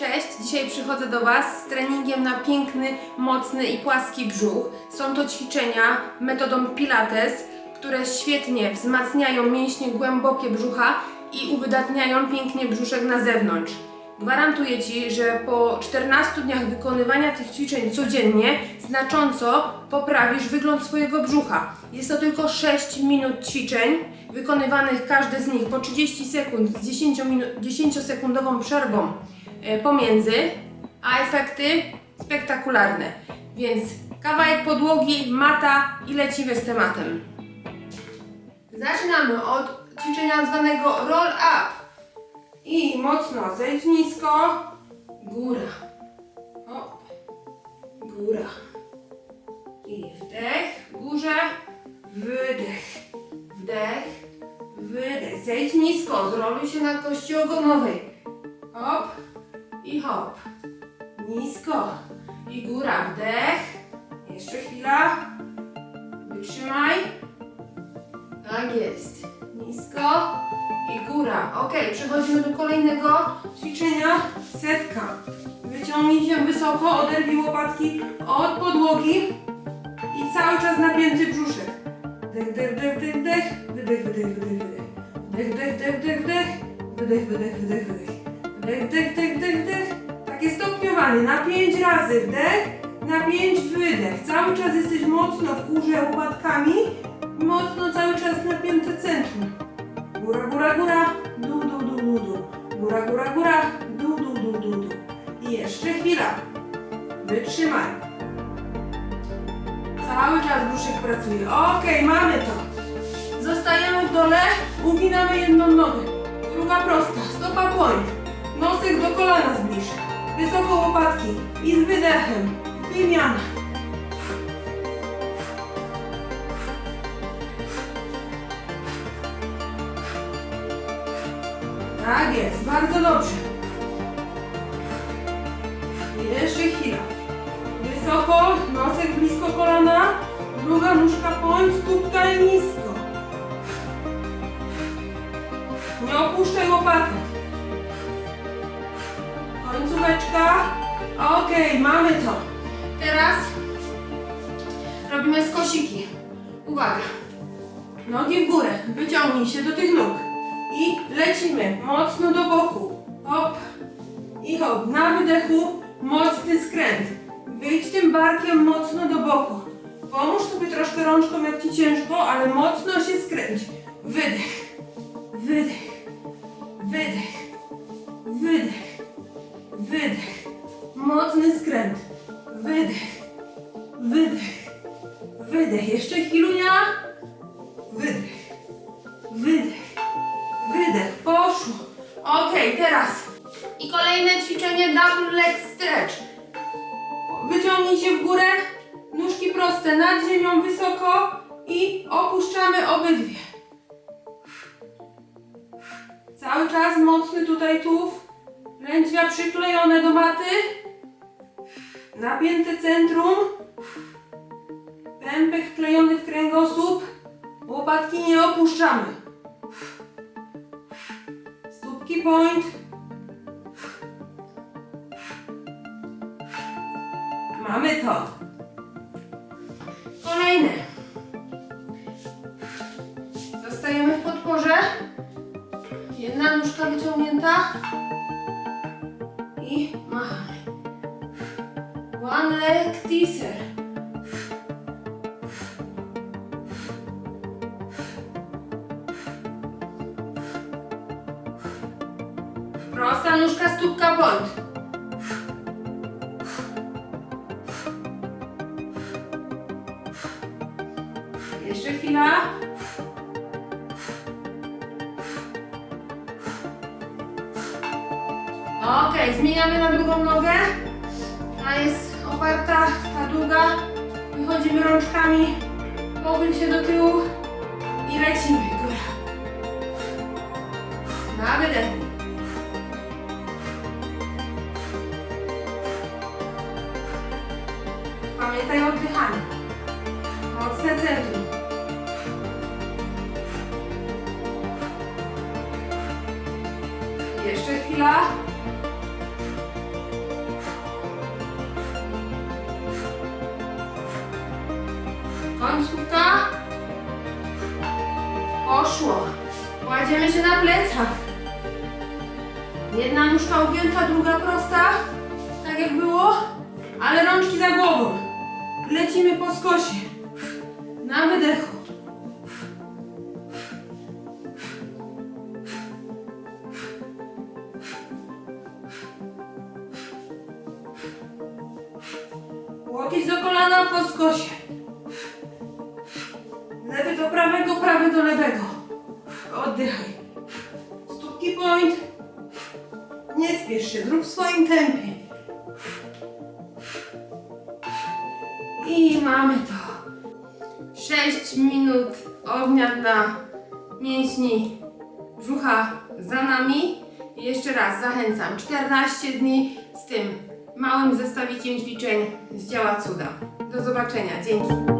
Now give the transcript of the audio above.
Cześć, dzisiaj przychodzę do Was z treningiem na piękny, mocny i płaski brzuch. Są to ćwiczenia metodą Pilates, które świetnie wzmacniają mięśnie głębokie brzucha i uwydatniają pięknie brzuszek na zewnątrz. Gwarantuję Ci, że po 14 dniach wykonywania tych ćwiczeń codziennie znacząco poprawisz wygląd swojego brzucha. Jest to tylko 6 minut ćwiczeń, wykonywanych każdy z nich po 30 sekund z 10, minu- 10-sekundową przerwą e, pomiędzy, a efekty spektakularne. Więc kawałek podłogi, mata i lecimy z tematem. Zaczynamy od ćwiczenia zwanego roll up. I mocno zejdź nisko, góra, hop, góra. I wdech, górze, wydech, wdech, wydech. Zejdź nisko, zroluj się na kości ogonowej. Hop i hop. Nisko i góra, wdech. Jeszcze chwila. Wytrzymaj. Tak jest. Nisko i góra. Ok, przechodzimy do kolejnego ćwiczenia. Setka. Wyciągnij się wysoko, oderwij łopatki od podłogi i cały czas napięty brzuszek. Wdech, wdech, wdech, wdech, wdech, wydech, wydech, wydech, wydech. Wdech, wdech, wdech, wdech, wdech, wydech, wydech, wydech, wydech. Wdech, wdech, wdech. Takie na pięć razy wdech, na pięć wydech. Cały czas jesteś mocno w górze łopatkami, mocno cały czas napięte centrum. Góra, góra, góra, dół, dół, dół, dół, dół. Góra, góra, góra, dół, dół, dół, dół, dół. I jeszcze chwila. Wytrzymaj. Cały czas brzuszek pracuje. Okej, mamy to. Zostajemy w dole, uginamy jedną nogę. Druga prosta, stopa point. Nosek do kolana zbliż. Wysoko łopatki. I z wydechem. Wymiana. Tak jest, bardzo dobrze. Jeszcze chwila. Wysoko, nosek blisko kolana, druga nóżka point, stópka i nisko. Okej, mamy to. Teraz robimy skosiki. Uwaga. Nogi w górę. Wyciągnij się do tych nóg. I lecimy mocno do boku. Hop. I hop. Na wydechu mocny skręt. Wyjdź tym barkiem mocno do boku. Pomóż sobie troszkę rączką, jak ci ciężko, ale mocno się skręć. Wydech. Wydech. Teraz. I kolejne ćwiczenie double leg stretch. Wyciągnij się w górę. Nóżki proste nad ziemią wysoko i opuszczamy obydwie. Cały czas mocny tutaj tułów. Lędźwia przyklejone do maty. Napięte centrum. Pępek wklejony w kręgosłup. Łopatki nie opuszczamy. Stópki point. Mamy to. Kolejne. Zostajemy w podporze. Jedna nóżka wyciągnięta. I machamy. One leg teaser. Prosta nóżka, stópka point. Jeszcze chwila. Ok, zmieniamy na drugą nogę. Ta jest oparta, ta długa. Wychodzimy rączkami. Pochyl się do tyłu i lecimy. Góra. Na. Pamiętaj o oddychaniu. Mocne centrum. Jeszcze chwila. Końcówka. Poszło. Kładziemy się na plecach. Jedna nóżka ugięta, druga prosta. Tak jak było ale rączki za głową. Lecimy po skosie. Na wydechu. Łokieć do kolana po skosie. Lewy do prawego, prawy do lewego. Oddychaj. Stópki point. Nie spiesz się, zrób w swoim tempie. Mamy to. 6 minut ognia dla mięśni brzucha za nami. I jeszcze raz zachęcam. 14 dni z tym małym zestawiciem ćwiczeń zdziała cuda. Do zobaczenia. Dzięki.